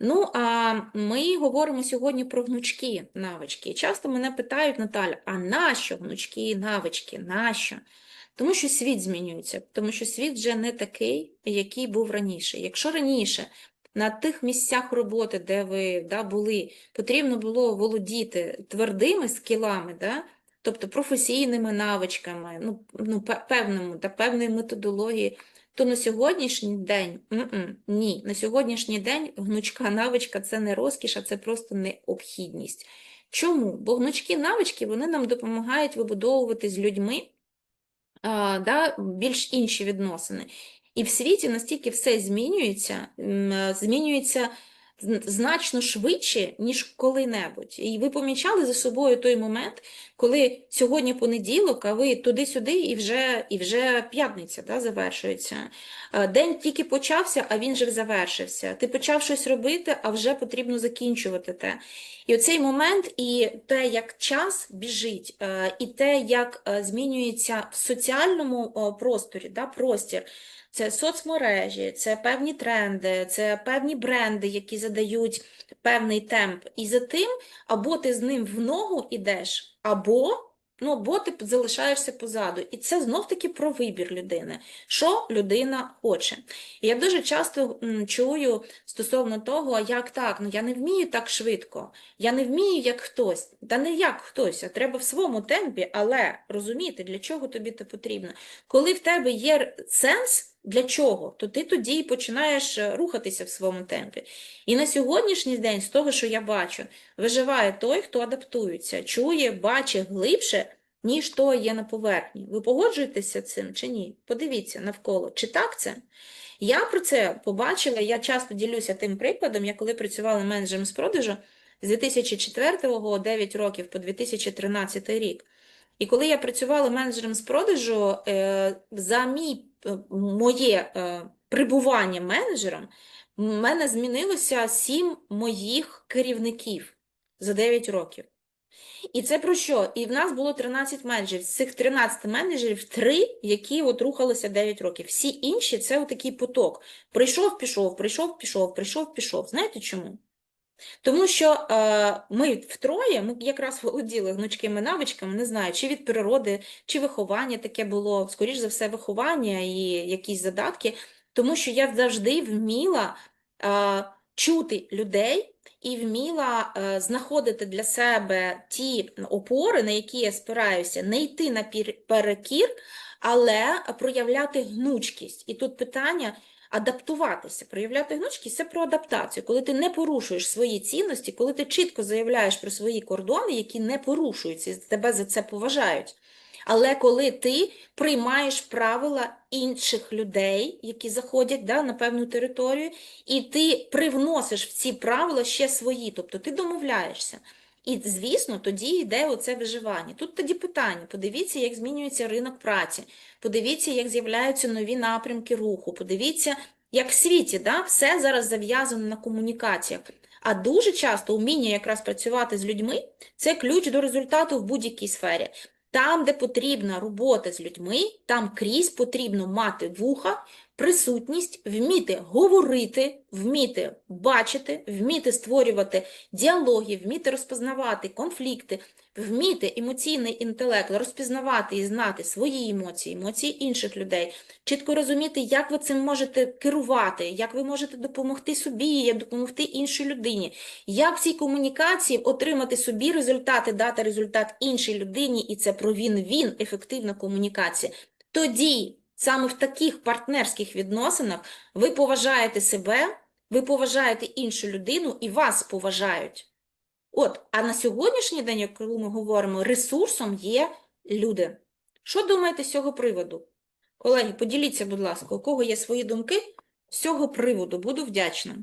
Ну, а ми говоримо сьогодні про гнучкі навички. Часто мене питають, Наталя, а нащо гнучкі навички? Нащо? Тому що світ змінюється, тому що світ вже не такий, який був раніше. Якщо раніше на тих місцях роботи, де ви да, були, потрібно було володіти твердими скілами, да, тобто професійними навичками, ну, ну, пе- певному, та певної методології, то на сьогоднішній день м-м, ні, на сьогоднішній день гнучка навичка це не розкіш, а це просто необхідність. Чому? Бо гнучкі навички вони нам допомагають вибудовувати з людьми а, да, більш інші відносини. І в світі настільки все змінюється, змінюється значно швидше, ніж коли-небудь. І ви помічали за собою той момент, коли сьогодні понеділок, а ви туди-сюди, і вже, і вже п'ятниця да, завершується. Е, День тільки почався, а він же завершився. Ти почав щось робити, а вже потрібно закінчувати те. І оцей момент, і те, як час біжить, е, і те, як е, змінюється в соціальному просторі, да, простір, це соцмережі, це певні тренди, це певні бренди, які задають певний темп. І за тим, або ти з ним в ногу йдеш, або, ну, або ти залишаєшся позаду. І це знов-таки про вибір людини, що людина хоче. І я дуже часто чую стосовно того, як так, ну я не вмію так швидко, я не вмію як хтось. Та не як хтось, а треба в своєму темпі, але розуміти, для чого тобі це потрібно. Коли в тебе є сенс, для чого, то ти тоді і починаєш е, рухатися в своєму темпі. І на сьогоднішній день, з того, що я бачу, виживає той, хто адаптується, чує, бачить глибше, ніж то є на поверхні. Ви погоджуєтеся цим чи ні? Подивіться навколо, чи так це? Я про це побачила, я часто ділюся тим прикладом, я коли працювала менеджером з продажу з 2004 го 9 років по 2013 рік. І коли я працювала менеджером з продажу, е, за мій, е, моє е, прибування менеджером, в мене змінилося сім моїх керівників за 9 років. І це про що? І в нас було 13 менеджерів. З цих 13 менеджерів 3, які от рухалися 9 років. Всі інші це отакий поток. Прийшов, пішов, прийшов, пішов, прийшов, пішов. Знаєте чому? Тому що е, ми втроє, ми якраз володіли гнучкими навичками, не знаю, чи від природи, чи виховання таке було, скоріш за все, виховання і якісь задатки, тому що я завжди вміла е, чути людей і вміла е, знаходити для себе ті опори, на які я спираюся, не йти на перекір, але проявляти гнучкість. І тут питання адаптуватися, проявляти гнучкість це про адаптацію, коли ти не порушуєш свої цінності, коли ти чітко заявляєш про свої кордони, які не порушуються, і тебе за це поважають. Але коли ти приймаєш правила інших людей, які заходять да, на певну територію, і ти привносиш в ці правила ще свої, тобто ти домовляєшся. І, звісно, тоді йде оце виживання. Тут тоді питання: подивіться, як змінюється ринок праці, подивіться, як з'являються нові напрямки руху, подивіться, як в світі да, все зараз зав'язано на комунікаціях. А дуже часто вміння якраз працювати з людьми це ключ до результату в будь-якій сфері. Там, де потрібна робота з людьми, там крізь потрібно мати вуха, присутність, вміти говорити, вміти бачити, вміти створювати діалоги, вміти розпознавати конфлікти, вміти емоційний інтелект розпізнавати і знати свої емоції, емоції інших людей, чітко розуміти, як ви цим можете керувати, як ви можете допомогти собі, як допомогти іншій людині, як в цій комунікації отримати собі результати, дати результат іншій людині, і це про він-він, ефективна комунікація. Тоді, саме в таких партнерських відносинах, ви поважаєте себе, ви поважаєте іншу людину і вас поважають. От, а на сьогоднішній день, коли ми говоримо, ресурсом є люди. Що думаєте з цього приводу? Колеги, поділіться, будь ласка, у кого є свої думки з цього приводу, буду вдячна.